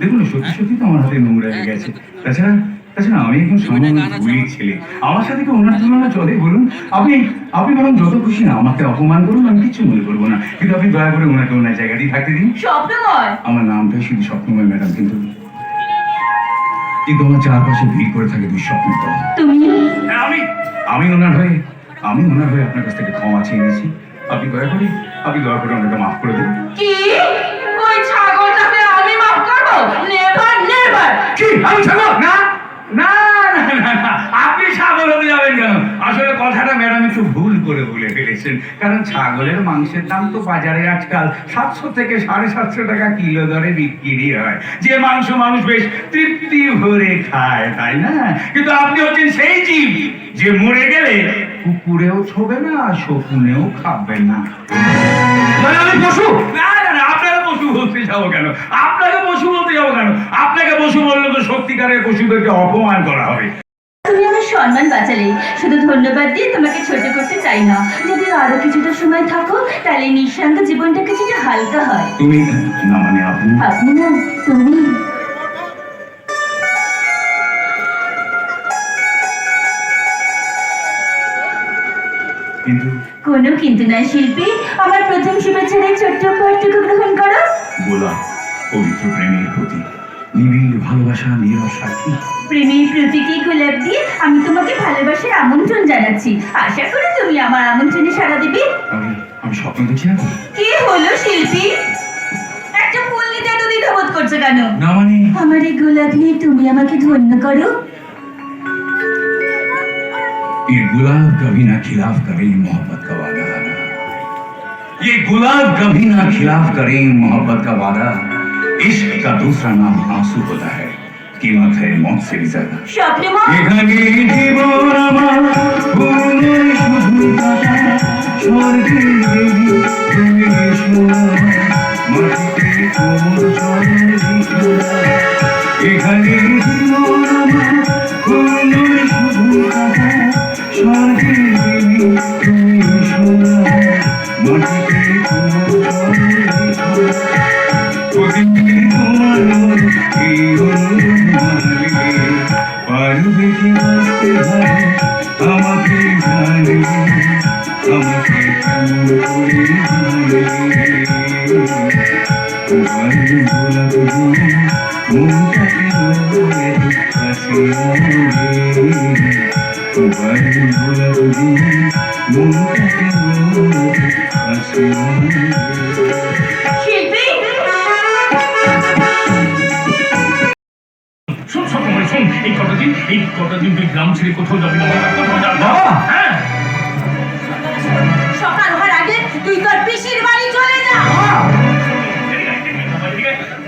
দেখুন সত্যি সত্যি তো আমার হাতে নোংরা হয়ে গেছে। তাছাড়া তাছাড়া আমি একজন সামান্য বুড়ি ছেলে। আমার সাথে কি ওনার তুলনা চলে? বলুন আপনি আপনি বরং যত খুশি না আমাকে অপমান করুন আমি কিছু মনে করব না। কিন্তু আপনি দয়া করে ওনাকে ওনার জায়গাতেই থাকতে দিন। স্বপ্নময়। আমার নামটাই শুধু স্বপ্নময় ম্যাডাম কিন্তু কিন্তু আমার চারপাশে ভিড় করে থাকে দুঃস্বপ্ন তুমি? আমি আমি ওনার হয়ে আমি ওনার হয়ে আপনার কাছ থেকে ক্ষমা চেয়ে নিয়েছি। আপনি দয়া করে আপনি দয়া করে ওনাকে মাফ করে দিন। কি ওই ছাগলটাকে আমি মাফ করব নেভার নেভার কি আপনি ছাগল হতে যাবেন কেন? আসলে কথাটা ম্যাডাম একটু ভুল করে বলে ফেলেছেন। কারণ ছাগলের মাংসের দাম তো বাজারে আজকাল সাতশো থেকে সাড়ে সাতশো টাকা কিলো দরে বিক্রি হয়। যে মাংস মানুষ বেশ তৃপ্তি ভরে খায়, তাই না? কিন্তু আপনি হচ্ছেন সেই জীব যে মরে গেলে কুকুরেও ছোবে না শকুনেও খাবেন না। মানে আমি পশু? না না বলতে যাব কেন? আপনাকে পশু বলতে যাব কেন? আপনাকে পশু বললে তো সত্যিকারের পশুদেরকে অপমান করা হবে। তুমি আমার সম্মান বাঁচালে। শুধু ধন্যবাদ দিয়ে তোমাকে ছোট করতে চাই না। যদি আরও কিছুটা সময় থাকো তাহলে নিঃসঙ্গ জীবনটা কিছুটা হালকা হয়। তুমি না মানে আপনি? আপনি না তুমি। কোনো কিন্তু নয় শিল্পী। আমার প্রথম শুভেচ্ছার এই ছোট্ট উপহারটুকু গ্রহণ করো। গোলাপ পবিত্র প্রেমের প্রতি নিবিড় ভালোবাসা নীরব সাক্ষী প্রেমের প্রতীকী গোলাপ দিয়ে আমি তোমাকে ভালোবাসার আমন্ত্রণ জানাচ্ছি আশা করি তুমি আমার আমন্ত্রণে সাড়া দিবে আমি আমি স্বপ্ন দেখছি না তো? কি হলো শিল্পী একটা ফুল নিতে এত দ্বিধাবোধ করছো কেন না মানে আমার এই গোলাপ নিয়ে তুমি আমাকে ধন্য করো ये गुलाब कभी ना खिलाफ करे मोहब्बत का वादा ये गुलाब कभी ना खिलाफ करे मोहब्बत का वादा इश्क का दूसरा नाम आंसू होता है कीमत है मौत से भी ज्यादा স্বপ্নময় এখানে জীবন আমার ফুলের শুধু কাটা স্বর্গের দেবী তুমি সোনা মাটিতে কোমর চলে বিছানা। এখানে জীবন আমার ফুলের শুধু কাটা প্রতিদিন তোমার মনে এই অনুরোধ মানবে পারবে কি বাঁচতে ভালো আমাকে জানবে আমাকে কটা দিন তুই গ্রাম ছেড়ে কোথাও যাবি না? কোথাও যাবি না বাবা! হ্যাঁ। সকাল হওয়ার আগে তুই তোর পিসির বাড়ি চলে যা।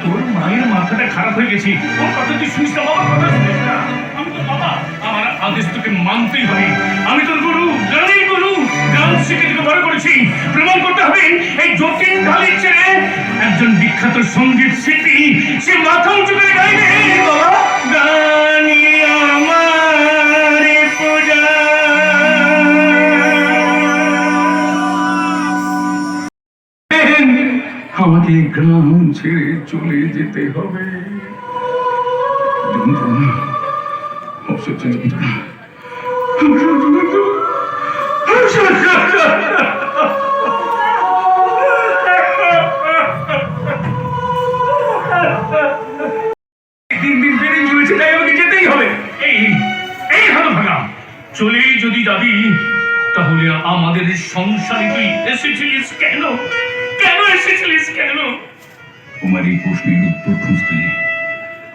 তোর মায়ের মাথাটা খারাপ হয়ে গেছে। ওর কথা তুই শুনিস না বাবা কথা শুনিস না। আমি তো বাবা আমার আদেশ তোকে মানতেই হবে। আমি তোর গুরু গ্রামের গুরু গ্রাম শিখে তোকে বড় করেছি। প্রমাণ করতে হবে এই জটিল ঢালির ছেড়ে একজন বিখ্যাত সংগীত শিল্পী সে মাথা উঁচু করে গাইবে। বাবা! আমাকে গ্রাম ছেড়ে চলে যেতে হবে। চলেই যদি যাবি, তাহলে আমাদের সংসারে তুই এসেছিলিস কেন? এসেছিলিস কেন? তোমার এই প্রশ্নের উত্তর খুঁজতে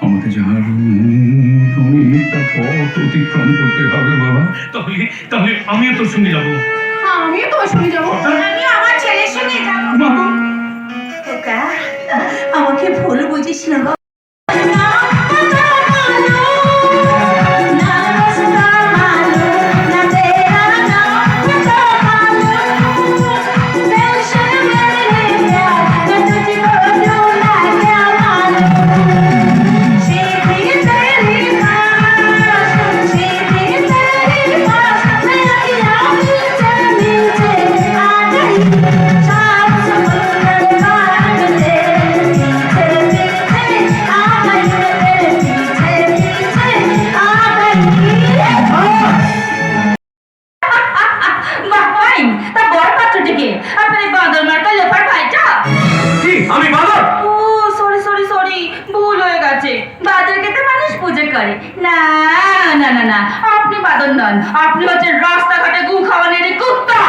আমাকে যাহার অনেকটা পথ অতিক্রম করতে হবে বাবা। তাহলে তাহলে আমিও তোর সঙ্গে যাব। আমিও তোর সঙ্গে যাব। আপনি বাঁদর মার্কা লেপার ভাইটা কি? আমি বাঁদর? ও সরি সরি সরি ভুল হয়ে গেছে। বাঁদরকে তো মানুষ পুজো করে। না না না না আপনি বাঁদর নন। আপনি হচ্ছেন রাস্তাঘাটে গু খাওয়ানের কুত্তা।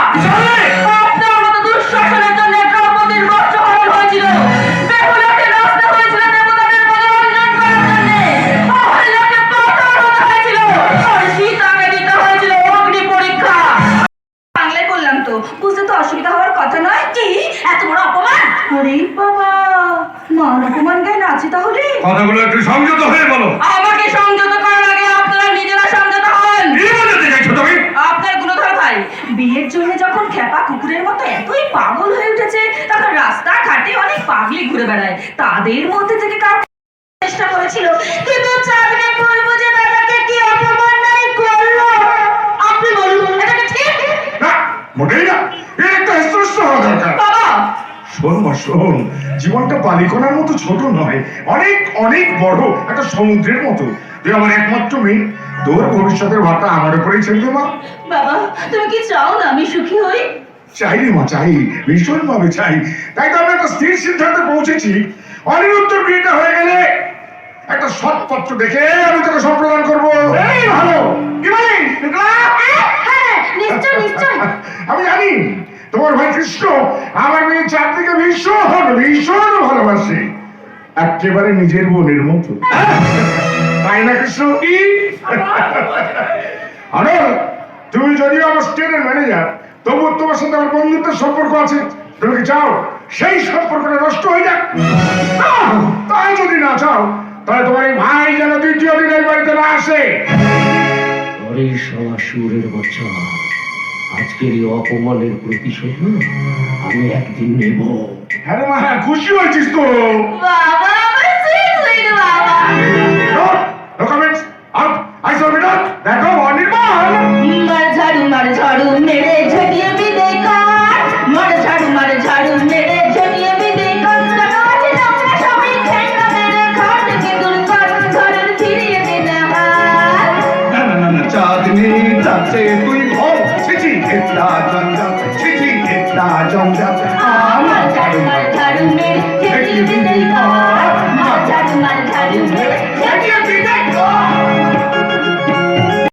আপনার মতো দুঃশাসনের জন্য দ্রৌপদীর বস্ত্র হরণ হয়েছিল। আরে বাবা মান অপমান জ্ঞান তাহলে? কথাগুলো একটু সংযত হয়ে বলো। আমাকে সংযত করার আগে আপনারা নিজেরা সংযত হন। কি বোঝাতে চাইছো তুমি? আপনার গুণধর ভাই বিয়ের জন্য যখন খেপা কুকুরের মতো এতই পাগল হয়ে উঠেছে তখন রাস্তা ঘাটে অনেক পাগলি ঘুরে বেড়ায়। তাদের মধ্যে থেকে কাউ চেষ্টা করেছিল কিন্তু চাঁদনে বলব যে দাদাকে কি অপমান নাই করল? আপনি বলুন এটা কি ঠিক? না মোটেই না। শোন শোন জীবনটা বালিকণার মতো ছোট নয় অনেক অনেক বড় একটা সমুদ্রের মতো। তুই আমার একমাত্র মেয়ে। তোর ভবিষ্যতের ভাবটা আমার উপরেই ছেড়ে দে, মা। বাবা তুমি কি চাও না আমি সুখী হই? চাই রে মা চাই। ভীষণ ভাবে চাই। তাই তো আমি একটা স্থির সিদ্ধান্তে পৌঁছেছি। অনিরুদ্ধর বিয়েটা হয়ে গেলে একটা সৎপত্র দেখে আমি তোকে সম্প্রদান করব। এই ভালো। কি বলিস তোমার ভাই কৃষ্ণ আমার মেয়ে চাঁদনিকে ভীষণ ভীষণ ভালোবাসে। একেবারে নিজের বোনের মতো। তাই না কৃষ্ণ? কি? আরে তুমি যদিও আমার স্টেটের ম্যানেজার তবু তোমার সাথে আমার বন্ধুত্বের সম্পর্ক আছে। তুমি কি চাও? সেই সম্পর্কটা নষ্ট হয়ে যাক। তাই যদি না চাও তাহলে তোমার এই ভাই যেন দ্বিতীয় দিন এই বাড়িতে না আসে। আরে শালা সুরের বাচ্চা আজকের এই অপমানের প্রতিশোধ না আমি একদিন নেব। হ্যাঁ মা হ্যাঁ খুশি হয়েছিস তো। বাবা. দেখো অনির্বাণ। মার ঝাড়ু মার ঝাড়ু মেরে ঝটিয়ে বিদে কাট মার ঝাড়ু মার ঝাড়ু মেরে ঝটিয়ে বিদে কাট কাজ নোংরা সবাই খেলনা মেরে খাট কিন্তু কাট ঘরের ফিরিয়ে দে হাত না না না hit da jump jump, chee chee da jump jump. Ah, ma charum ma charum me, chee chee hit da. Ma charum.